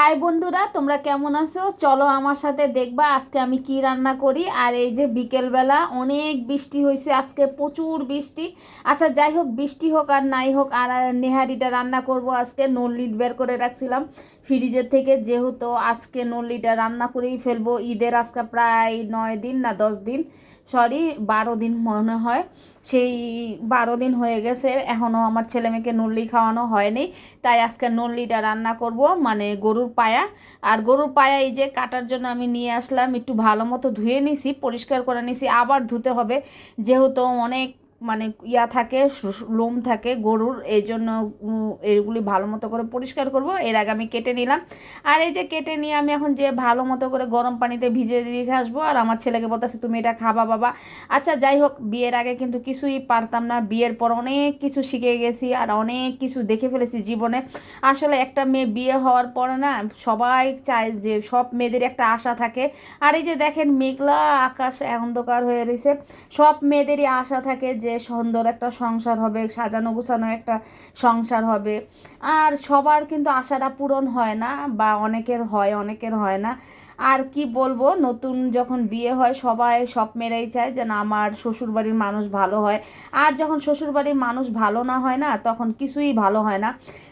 High বন্ধুরা, তোমরা কেমন আছো? চলো আমার সাথে দেখবা আজকে আমি কি রান্না করি। আর এই যে বিকেলবেলা অনেক বৃষ্টি হয়েছে আজকে প্রচুর বৃষ্টি। আচ্ছা যাই হোক, বৃষ্টি হোক আর নাই হোক, আর নেহারিটা রান্না করব। আজকে নল্লিট বের করে রাখছিলাম ফ্রিজের থেকে, যেহেতু আজকে নল্লিটা রান্না করেই ফেলব। ঈদের আজকে প্রায় নয় দিন না দশ দিন। সরি, বারো দিন মনে হয়। সেই বারো দিন হয়ে গেছে এখনও আমার ছেলে মেয়েকে নল্লি খাওয়ানো হয়নি। তাই আজকে নল্লিটা রান্না করব মানে গরুর পায়া। আর গরুর পায়া এই যে কাটার জন্য আমি নিয়ে আসলাম, একটু ভালো মতো ধুয়ে নিছি, পরিষ্কার করে নিছি, আবার ধুতে হবে। যেহেতু অনেক মানে ইয়া থাকে লোম থাকে গরুর, এই জন্য এগুলি ভালো মতো করে পরিষ্কার করব। এর আগে আমি কেটে নিলাম। আর এই যে কেটে নিয়ে আমি এখন যে ভালো মতো করে গরম পানিতে ভিজিয়ে দিয়ে আসব, আর আমার ছেলেকে বলতেছি, তুমি এটা খাবা বাবা। আচ্ছা যাই হোক, বিয়ের আগে কিন্তু কিছুই পারতাম না। বিয়ের পর অনেক কিছু শিখে গেছি, আর অনেক কিছু দেখে ফেলেছি জীবনে। আসলে একটা মেয়ে বিয়ে হওয়ার পরে না, সবাই চায় যে সব মেয়েদের একটা আশা থাকে। আর এই যে দেখেন, মেঘলা আকাশ অন্ধকার হয়ে রয়েছে। সব মেয়েদেরই আশা থাকে যে সুন্দর একটা সংসার হবে, সাজানো গুছানো একটা সংসার হবে। আর সবার কিন্তু আশাটা পূরণ হয় না বা অনেকের হয় অনেকের হয় না। আর কি বলব, নতুন যখন বিয়ে হয়, সবাই সব মেয়েরাই চায় যে না আমার শ্বশুরবাড়ির মানুষ ভালো হয়। আর যখন শ্বশুরবাড়ির মানুষ ভালো না হয় না, তখন কিছুই ভালো হয় না।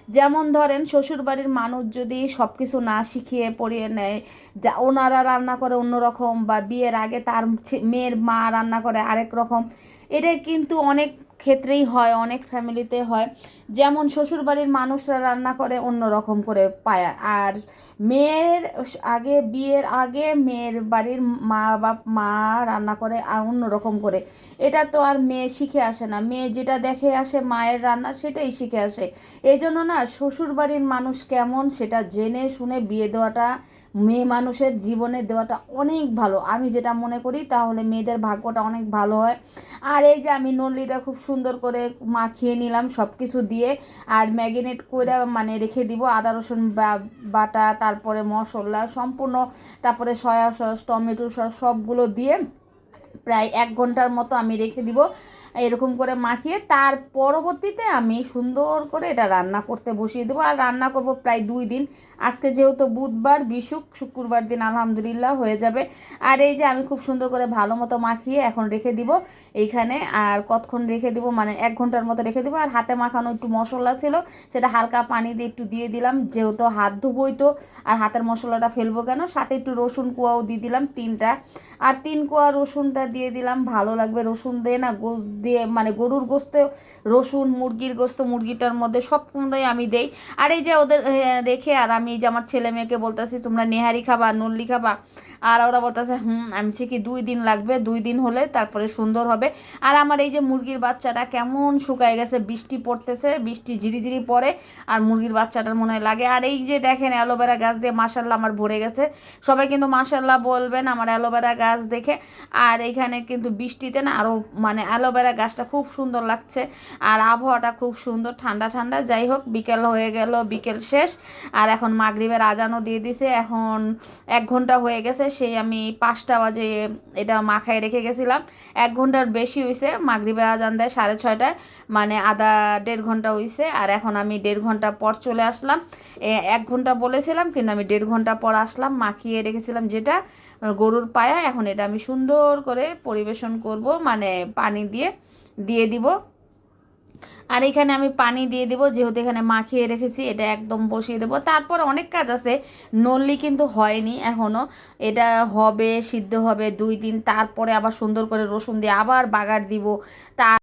যেমন ধরেন, শ্বশুরবাড়ির মানুষ যদি সব কিছু না শিখিয়ে পড়িয়ে নেয়, যা ওনারা রান্না করে অন্যরকম বা বিয়ের আগে তার মেয়ের মা রান্না করে আরেক রকম এটা কিন্তু অনেক ক্ষেত্রেই হয়, অনেক ফ্যামিলিতে হয়। যেমন শ্বশুরবাড়ির মানুষরা রান্না করে অন্য রকম করে পায়। আর মেয়ের আগে, বিয়ের আগে মেয়ের বাড়ির মা বাপ, মা রান্না করে আর অন্য রকম করে। এটা তো আর মেয়ে শিখে আসে না। মেয়ে যেটা দেখে আসে, মায়ের রান্না সেটাই শিখে আসে। এই জন্য না, শ্বশুরবাড়ির মানুষ কেমন সেটা জেনে শুনে বিয়ে দেওয়াটা মেয়ে মানুষের জীবনে দেওয়াটা অনেক ভালো। আমি যেটা মনে করি, তাহলে মেয়েদের ভাগ্যটা অনেক ভালো হয়। আর এই যে আমি নল্লিটা খুব সুন্দর করে মাখিয়ে নিলাম সব কিছু দিয়ে। আর ম্যাগিনেট করে মানে রেখে দিব আদা, রসুন বাটা, তারপরে মশলা সম্পূর্ণ, তারপরে সয়া সস, টমেটো সস সবগুলো দিয়ে প্রায় এক ঘণ্টার মতো আমি রেখে দিব। এরকম করে মাখিয়ে তার পরবর্তীতে আমি সুন্দর করে এটা রান্না করতে বসিয়ে দেবো। আর রান্না করব প্রায় দুই দিন। আজকে যেহেতু বুধবার, বিশুক, শুক্রবার দিন আলহামদুলিল্লাহ হয়ে যাবে। আর এই যে আমি খুব সুন্দর করে ভালো মতো মাখিয়ে এখন রেখে দিব। এইখানে আর কতক্ষণ রেখে দিব? মানে এক ঘণ্টার মতো রেখে দিব। আর হাতে মাখানো একটু মশলা ছিল, সেটা হালকা পানি দিয়ে একটু দিয়ে দিলাম। যেহেতু হাত ধুবই তো, আর হাতের মশলাটা ফেলব কেন? সাথে একটু রসুন কুয়াও দিয়ে দিলাম তিনটা। আর তিন কোয়া রসুনটা দিয়ে দিলাম। ভালো লাগবে রসুন দিয়ে না, গোস দিয়ে মানে গরুর গোস্তে, রসুন, মুরগির গোস্ত, মুরগিটার মধ্যে সব কোনটাই আমি দেই। আর এই যে ওদের রেখে আর আমি যে আমার ছেলে মেয়েকে বলতেছি, তোমরা নেহারি খাবা, নল্লি খাবা। আর ওরা বলতেছে, হুম, আমি কি, দুই দিন লাগবে, দুই দিন হলে তারপরে সুন্দর হবে। আর আমার এই যে মুরগির বাচ্চাটা কেমন শুকায় গেছে, বৃষ্টি পড়তেছে, বৃষ্টি ঝিরিঝিরি পড়ে, আর মুরগির বাচ্চাটার মনে লাগে। আর এই যে দেখেন অ্যালোভেরা গাছ দিয়ে মাসাল্লাহ আমার ভরে গেছে। সবাই কিন্তু মাসাল্লাহ বলবেন আমার অ্যালোভেরা গাছ দেখে। আর এইখানে কিন্তু বৃষ্টিতে না আরও মানে অ্যালোভেরা গাছটা খুব সুন্দর লাগছে। আর আবহাওয়াটা খুব সুন্দর, ঠান্ডা ঠান্ডা। যাই হোক, বিকেল হয়ে গেল, বিকেল শেষ। আর এখন মাগরিবের আজানও দিয়ে দিছে। এখন এক ঘণ্টা হয়ে গেছে, সেই আমি পাঁচটা বাজে এটা মাখায় রেখে গেছিলাম। এক ঘণ্টার বেশি হয়েছে মাগরিবের আজান দেয় সাড়ে ছয়টায়। মানে আধা দেড় ঘণ্টা হয়েছে আর এখন আমি দেড় ঘণ্টা পর চলে আসলাম। এক ঘণ্টা বলেছিলাম, কিন্তু আমি দেড় ঘণ্টা পর আসলাম, মাখিয়ে রেখেছিলাম যেটা। গরুর পায়া। এখন এটা আমি সুন্দর করে পরিবেশন করব মানে পানি দিয়ে দিয়ে দিব। আর এখানে আমি পানি দিয়ে দিব, যেহেতু এখানে মাখিয়ে রেখেছি, এটা একদম বসিয়ে দেবো। তারপর অনেক কাজ আছে নললি কিন্তু হয়নি এখনও এটা হবে, সিদ্ধ হবে দুই দিন, তারপরে আবার সুন্দর করে রসুন দিয়ে আবার বাগার দিব। তা